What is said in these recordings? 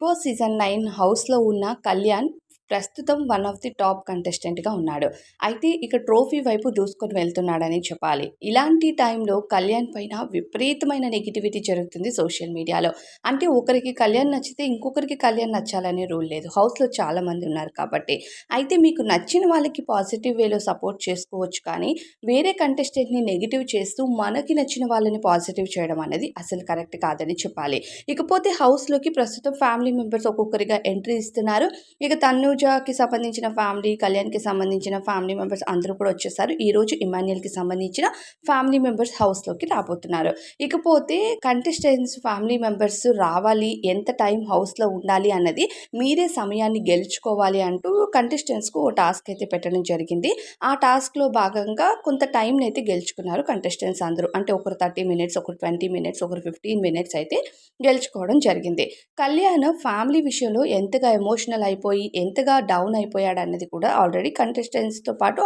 Boss season nine హౌస్లో ఉన్న కళ్యాణ్ ప్రస్తుతం వన్ ఆఫ్ ది టాప్ కంటెస్టెంట్గా ఉన్నాడు. అయితే ఇక ట్రోఫీ వైపు దూసుకొని వెళ్తున్నాడని చెప్పాలి. ఇలాంటి టైంలో కళ్యాణ్ పైన విపరీతమైన నెగిటివిటీ జరుగుతుంది సోషల్ మీడియాలో అంటే ఒకరికి కళ్యాణ్ నచ్చితే ఇంకొకరికి కళ్యాణ్ నచ్చాలనే రూల్ లేదు. హౌస్లో చాలామంది ఉన్నారు కాబట్టి. అయితే మీకు నచ్చిన వాళ్ళకి పాజిటివ్ వేలో సపోర్ట్ చేసుకోవచ్చు కానీ వేరే కంటెస్టెంట్ని నెగిటివ్ చేస్తూ మనకి నచ్చిన వాళ్ళని పాజిటివ్ చేయడం అనేది అసలు కరెక్ట్ కాదని చెప్పాలి. ఇకపోతే హౌస్లోకి ప్రస్తుతం ఫ్యామిలీ మెంబర్స్ ఒక్కొక్కరిగా ఎంట్రీ ఇస్తున్నారు. ఇక తను పూజకి సంబంధించిన ఫ్యామిలీ కళ్యాణ్కి సంబంధించిన ఫ్యామిలీ మెంబర్స్ అందరూ కూడా వచ్చేసారు. ఈరోజు ఇమాన్యుయల్కి సంబంధించిన ఫ్యామిలీ మెంబర్స్ హౌస్లోకి రాబోతున్నారు. ఇకపోతే కంటెస్టెంట్స్ ఫ్యామిలీ మెంబర్స్ రావాలి ఎంత టైం హౌస్లో ఉండాలి అన్నది మీరే సమయాన్ని గెలుచుకోవాలి అంటూ కంటెస్టెంట్స్కు ఓ టాస్క్ అయితే పెట్టడం జరిగింది. ఆ టాస్క్లో భాగంగా కొంత టైంని అయితే గెలుచుకున్నారు కంటెస్టెంట్స్ అందరూ. అంటే ఒకరు థర్టీ మినిట్స్ ఒకరు ట్వంటీ మినిట్స్ ఒకరు ఫిఫ్టీన్ మినిట్స్ అయితే గెలుచుకోవడం జరిగింది. కళ్యాణ్ ఫ్యామిలీ విషయంలో ఎంతగా ఎమోషనల్ అయిపోయి ఎంతగా డౌన్ అయిపోయాడు అన్నది కూడా ఆల్రెడీ కంటెస్టెంట్స్తో పాటు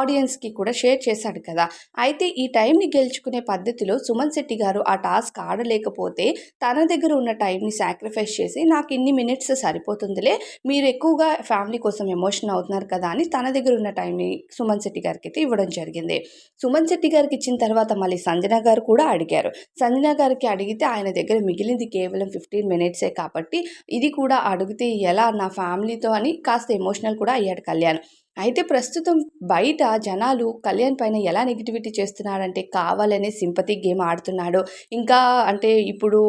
ఆడియన్స్కి కూడా షేర్ చేశాడు కదా. అయితే ఈ టైంని గెలుచుకునే పద్ధతిలో సుమన్ శెట్టి గారు ఆ టాస్క్ ఆడలేకపోతే తన దగ్గర ఉన్న టైంని సాక్రిఫైస్ చేసి నాకు ఇన్ని మినిట్స్ సరిపోతుందిలే మీరు ఎక్కువగా ఫ్యామిలీ కోసం ఎమోషన్ అవుతున్నారు కదా అని తన దగ్గర ఉన్న టైంని సుమన్ శెట్టి గారికి అయితే ఇవ్వడం జరిగింది. సుమన్ శెట్టి గారికి ఇచ్చిన తర్వాత మళ్ళీ సంజన గారు కూడా అడిగారు. సంజన గారికి అడిగితే ఆయన దగ్గర మిగిలింది కేవలం ఫిఫ్టీన్ మినిట్సే కాబట్టి ఇది కూడా అడిగితే ఎలా నా ఫ్యామిలీతో అని కాస్త ఎమోషనల్ కూడా అయ్యాడు కళ్యాణ్. అయితే ప్రస్తుతం బయట జనాలు కళ్యాణ్ పైన ఎలా నెగిటివిటీ చేస్తున్నారంటే కావాలనే సింపతి గేమ్ ఆడుతున్నాడు. ఇంకా అంటే ఇప్పుడు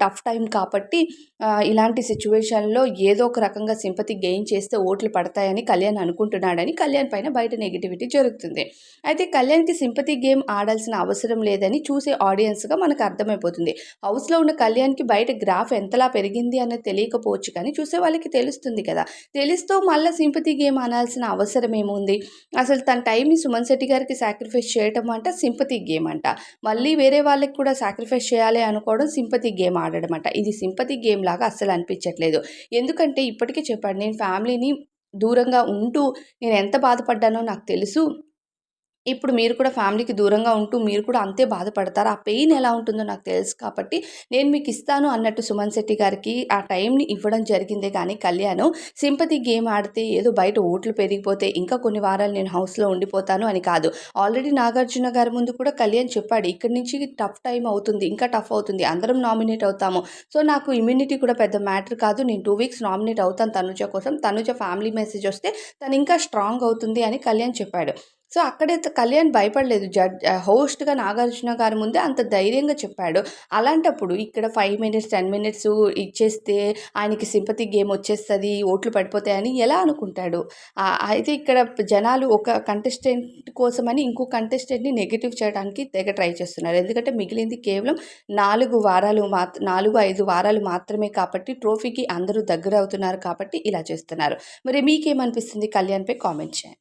టఫ్ టైం కాబట్టి ఇలాంటి సిచ్యువేషన్లో ఏదో ఒక రకంగా సింపతి గెయిన్ చేస్తే ఓట్లు పడతాయని కళ్యాణ్ అనుకుంటున్నాడని కళ్యాణ్ పైన బయట నెగిటివిటీ జరుగుతుంది. అయితే కళ్యాణ్కి సింపతి గేమ్ ఆడాల్సిన అవసరం లేదని చూసే ఆడియన్స్గా మనకు అర్థమైపోతుంది. హౌస్లో ఉన్న కళ్యాణ్కి బయట గ్రాఫ్ ఎంతలా పెరిగింది అనేది తెలియకపోవచ్చు కానీ చూసే వాళ్ళకి తెలుస్తుంది కదా. తెలుస్తూ మళ్ళీ సింపతి గేమ్ అనాల్సిన అవసరం అవసరం ఏముంది అసలు తన టైంని సుమన్ శెట్టి గారికి సాక్రిఫైస్ చేయటం అంట సింపతి గేమ్ అంట. మళ్ళీ వేరే వాళ్ళకి కూడా సాక్రిఫైస్ చేయాలి అనుకోవడం సింపతి గేమ్ ఆడడం అంట. ఇది సింపతి గేమ్ లాగా అస్సలు అనిపించట్లేదు. ఎందుకంటే ఇప్పటికే చెప్పాడు నేను ఫ్యామిలీని దూరంగా ఉంటూ నేను ఎంత బాధపడ్డానో నాకు తెలుసు. ఇప్పుడు మీరు కూడా ఫ్యామిలీకి దూరంగా ఉంటూ మీరు కూడా అంతే బాధపడతారు? ఆ పెయిన్ ఎలా ఉంటుందో నాకు తెలుసు కాబట్టి నేను మీకు ఇస్తాను అన్నట్టు సుమన్ శెట్టి గారికి ఆ టైంని ఇవ్వడం జరిగిందే కానీ కళ్యాణ్ సింపతి గేమ్ ఆడితే ఏదో బయట ఓట్లు పెరిగిపోతే ఇంకా కొన్ని వారాలు నేను హౌస్లో ఉండిపోతాను అని కాదు. ఆల్రెడీ నాగార్జున గారి ముందు కూడా కళ్యాణ్ చెప్పాడు ఇక్కడి నుంచి టఫ్ టైం అవుతుంది ఇంకా టఫ్ అవుతుంది అందరం నామినేట్ అవుతాము. సో నాకు ఇమ్యూనిటీ కూడా పెద్ద మ్యాటర్ కాదు నేను టూ వీక్స్ నామినేట్ అవుతాను తనుజ కోసం. తనుజ ఫ్యామిలీ మెసేజ్ వస్తే తను ఇంకా స్ట్రాంగ్ అవుతుంది అని కళ్యాణ్ చెప్పాడు. సో అక్కడే కళ్యాణ్ భయపడలేదు. జడ్జ్ హోస్ట్గా నాగార్జున గారి ముందే అంత ధైర్యంగా చెప్పాడు. అలాంటప్పుడు ఇక్కడ ఫైవ్ మినిట్స్ టెన్ మినిట్స్ ఇచ్చేస్తే ఆయనకి సింపతి గేమ్ వచ్చేస్తుంది ఓట్లు పడిపోతాయని ఎలా అనుకుంటాడు? అయితే ఇక్కడ జనాలు ఒక కంటెస్టెంట్ కోసమని ఇంకో కంటెస్టెంట్ని నెగిటివ్ చేయడానికి తెగ ట్రై చేస్తున్నారు. ఎందుకంటే మిగిలింది కేవలం నాలుగు వారాలు మాత్ నాలుగు ఐదు వారాలు మాత్రమే కాబట్టి ట్రోఫీకి అందరూ దగ్గర అవుతున్నారు కాబట్టి ఇలా చేస్తున్నారు. మరి మీకేమనిపిస్తుంది కళ్యాణ్పై కామెంట్ చేయండి.